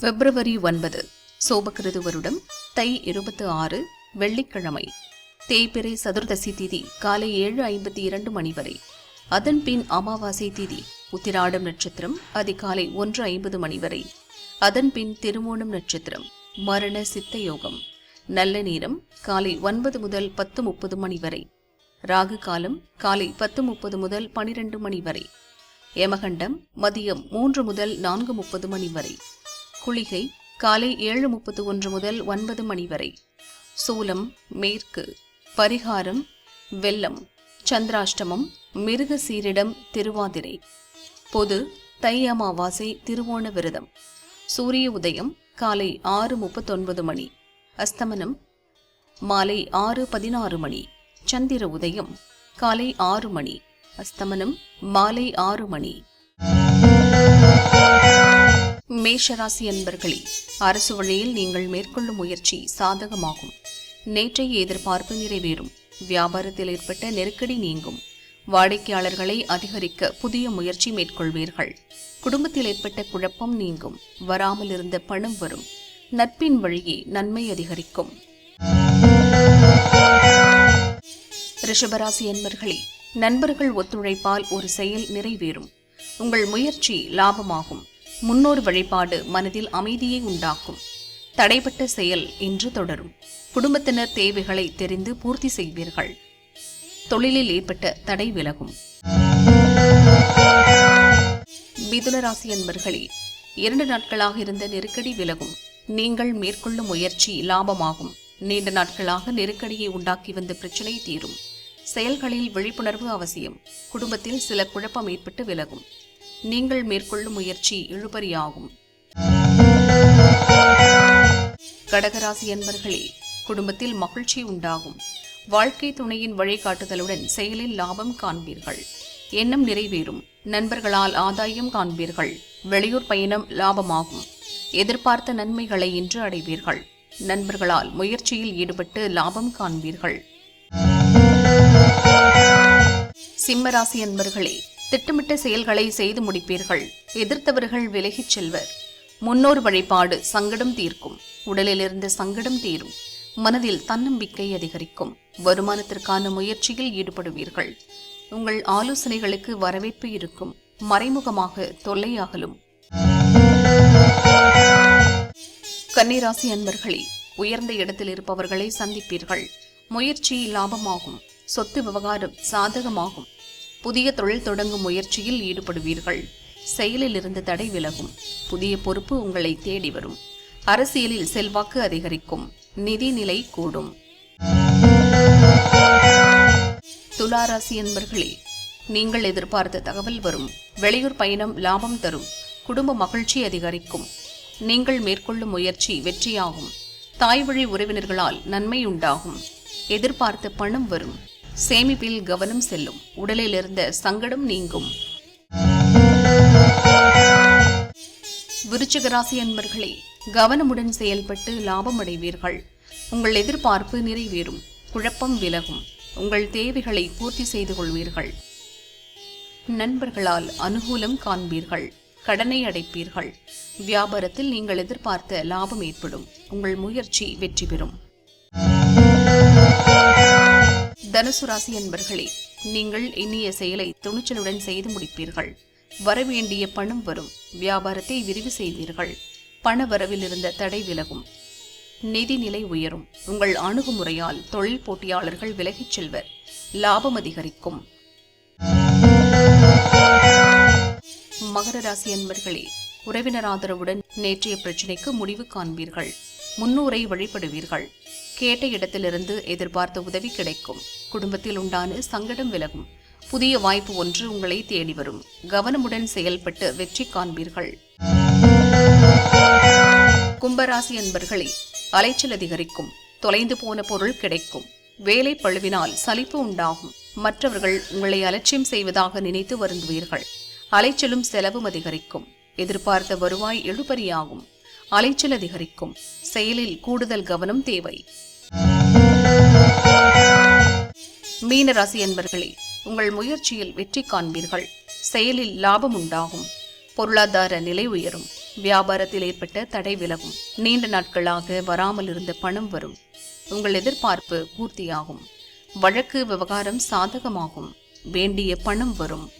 பிப்ரவரி ஒன்பது சோபகிருது வருடம் தை இருபத்தி ஆறு வெள்ளிக்கிழமை. தேய்பிறை சதுர்தசி திதி காலை ஏழு ஐம்பத்தி இரண்டு மணி வரை. அதன் பின் அமாவாசை திதி உத்திராடம் நட்சத்திரம் அதிகாலை ஒன்று ஐம்பது மணி வரை. அதன் பின் திருமோணம் நட்சத்திரம் மரண சித்த யோகம். நல்ல நேரம் காலை ஒன்பது முதல் பத்து முப்பது மணி வரை. ராகு காலம் காலை பத்து முப்பது முதல் பனிரெண்டு மணி வரை. யமகண்டம் மதியம் மூன்று முதல் நான்கு முப்பது மணி வரை. குளிகை காலை ஏழு முப்பத்து ஒன்று முதல் ஒன்பது மணி வரை. சூலம் மேற்கு. பரிகாரம் வெள்ளம். சந்திராஷ்டமம் மிருக சீரிடம் திருவாதிரை. பொது தை அமாவாசை திருவோண விரதம். சூரிய உதயம் காலை ஆறு முப்பத்தொன்பது மணி. அஸ்தமனம் மாலை ஆறு பதினாறு மணி. சந்திர உதயம் காலை ஆறு மணி. அஸ்தமனம் மாலை ஆறு மணி. மேஷராசி அன்பர்களே அரசு வழியில் நீங்கள் மேற்கொள்ளும் முயற்சி சாதகமாகும். நேற்றைய எதிர்பார்ப்பு நிறைவேறும். வியாபாரத்தில் ஏற்பட்ட நெருக்கடி நீங்கும். வாடிக்கையாளர்களை அதிகரிக்க புதிய முயற்சி மேற்கொள்வீர்கள். குடும்பத்தில் ஏற்பட்ட குழப்பம் நீங்கும். வராமல் இருந்த பணம் வரும். நட்பின் வழியே நன்மை அதிகரிக்கும். ரிஷபராசி அன்பர்களே நண்பர்கள் ஒத்துழைப்பால் ஒரு செயல் நிறைவேறும். உங்கள் முயற்சி லாபமாகும். முன்னோர் வழிபாடு மனதில் அமைதியை உண்டாக்கும். தடைப்பட்ட செயல் இன்று தொடரும். குடும்பத்தினர் தேவைகளை தெரிந்து பூர்த்தி செய்வீர்கள். தொழிலில் ஏற்பட்ட தடை விலகும். மிதுனராசி அன்பர்களே இரண்டு நாட்களாக இருந்த நெருக்கடி விலகும். நீங்கள் மேற்கொள்ளும் முயற்சி லாபமாகும். நீண்ட நாட்களாக நெருக்கடியை உண்டாக்கி வந்த பிரச்சனை தீரும். செயல்களில் விழிப்புணர்வு அவசியம். குடும்பத்தில் சில குழப்பம் ஏற்பட்டு விலகும். நீங்கள் மேற்கொள்ளும் முயற்சி இழுபறியாகும். கடகராசி என்பர்களே குடும்பத்தில் மகிழ்ச்சி உண்டாகும். வாழ்க்கை துணையின் வழிகாட்டுதலுடன் செயலில் லாபம் காண்பீர்கள். எண்ணம் நிறைவேறும். நண்பர்களால் ஆதாயம் காண்பீர்கள். வெளியூர் பயணம் லாபமாகும். எதிர்பார்த்த நன்மைகளை இன்று அடைவீர்கள். நண்பர்களால் முயற்சியில் ஈடுபட்டு லாபம் காண்பீர்கள். சிம்மராசி அன்பர்களே திட்டமிட்ட செயல்களை செய்து முடிப்பீர்கள். எதிர்த்தவர்கள் விலகிச் செல்வர். முன்னோர் வழிபாடு சங்கடம் தீர்க்கும். உடலில் சங்கடம் தீரும். மனதில் தன்னம்பிக்கை அதிகரிக்கும். வருமானத்திற்கான முயற்சியில் ஈடுபடுவீர்கள். உங்கள் ஆலோசனைகளுக்கு வரவேற்பு இருக்கும். மறைமுகமாக தொல்லையாகலும். கன்னிராசி அன்பர்களே உயர்ந்த இடத்தில் இருப்பவர்களை சந்திப்பீர்கள். முயற்சி லாபமாகும். சொத்து விவகாரம் சாதகமாகும். புதிய தொழில் தொடங்கும் முயற்சியில் ஈடுபடுவீர்கள். செயலில் இருந்து தடை விலகும். புதிய பொறுப்பு உங்களை தேடி வரும். அரசியலில் செல்வாக்கு அதிகரிக்கும். நிதிநிலை கூடும். துளாராசி என்பர்களே நீங்கள் எதிர்பார்த்த தகவல் வரும். வெளியூர் பயணம் லாபம் தரும். குடும்ப மகிழ்ச்சி அதிகரிக்கும். நீங்கள் மேற்கொள்ளும் முயற்சி வெற்றியாகும். தாய் வழி உறவினர்களால் நன்மை உண்டாகும். எதிர்பார்த்த பணம் வரும். சேமிப்பில் கவனம் செல்லும். உடலில் இருந்த சங்கடம் நீங்கும். விருச்சிக ராசி அன்பர்களே கவனமுடன் செயல்பட்டு லாபம் அடைவீர்கள் உங்கள் எதிர்பார்ப்பு நிறைவேறும். குழப்பம் விலகும். உங்கள் தேவைகளை பூர்த்தி செய்து கொள்வீர்கள். நண்பர்களால் அனுகூலம் காண்பீர்கள். கடனை அடைப்பீர்கள். வியாபாரத்தில் நீங்கள் எதிர்பார்த்த லாபம் ஏற்படும். உங்கள் முயற்சி வெற்றி பெறும். தனுசு ராசி என்பர்களே நீங்கள் இனிய செயலை துணிச்சலுடன் செய்து முடிப்பீர்கள். வரவேண்டிய பணம் வரும். வியாபாரத்தை விரிவு செய்வீர்கள். பண வரவில் இருந்த தடை விலகும். நிதி நிலை உயரும். உங்கள் அணுகுமுறையால் தொழில் போட்டியாளர்கள் விலகிச் செல்வர். லாபம் அதிகரிக்கும். மகர ராசி அன்பர்களே உறவினர் ஆதரவுடன் நேற்றைய பிரச்சினைக்கு முடிவு காண்பீர்கள். முன்னூரை வழிபடுவீர்கள். கேட்ட இடத்திலிருந்து எதிர்பார்த்த உதவி கிடைக்கும். குடும்பத்தில் உண்டான சங்கடம் விலகும். புதிய வாய்ப்பு ஒன்று உங்களை தேடி வரும். கவனமுடன் செயல்பட்டு வெற்றி காண்பீர்கள். கும்பராசி அன்பர்களே அலைச்சல் அதிகரிக்கும். தொலைந்து போன பொருள் கிடைக்கும். வேலை பழுவினால் சலிப்பு உண்டாகும். மற்றவர்கள் உங்களை அலட்சியம் செய்வதாக நினைத்து வருந்துவீர்கள். அலைச்சலும் செலவும் அதிகரிக்கும். எதிர்பார்த்த வருவாய் எழுபறியாகும். அலைச்சல் அதிகரிக்கும். செயலில் கூடுதல் கவனம் தேவை. மீனராசி என்பர்களே உங்கள் முயற்சியில் வெற்றி காண்பீர்கள். செயலில் லாபம் உண்டாகும். பொருளாதார நிலை உயரும். வியாபாரத்தில் ஏற்பட்ட தடை விலகும். நீண்ட நாட்களாக வராமல் இருந்த பணம் வரும். உங்கள் எதிர்பார்ப்பு பூர்த்தியாகும். வழக்கு விவகாரம் சாதகமாகும். வேண்டிய பணம் வரும்.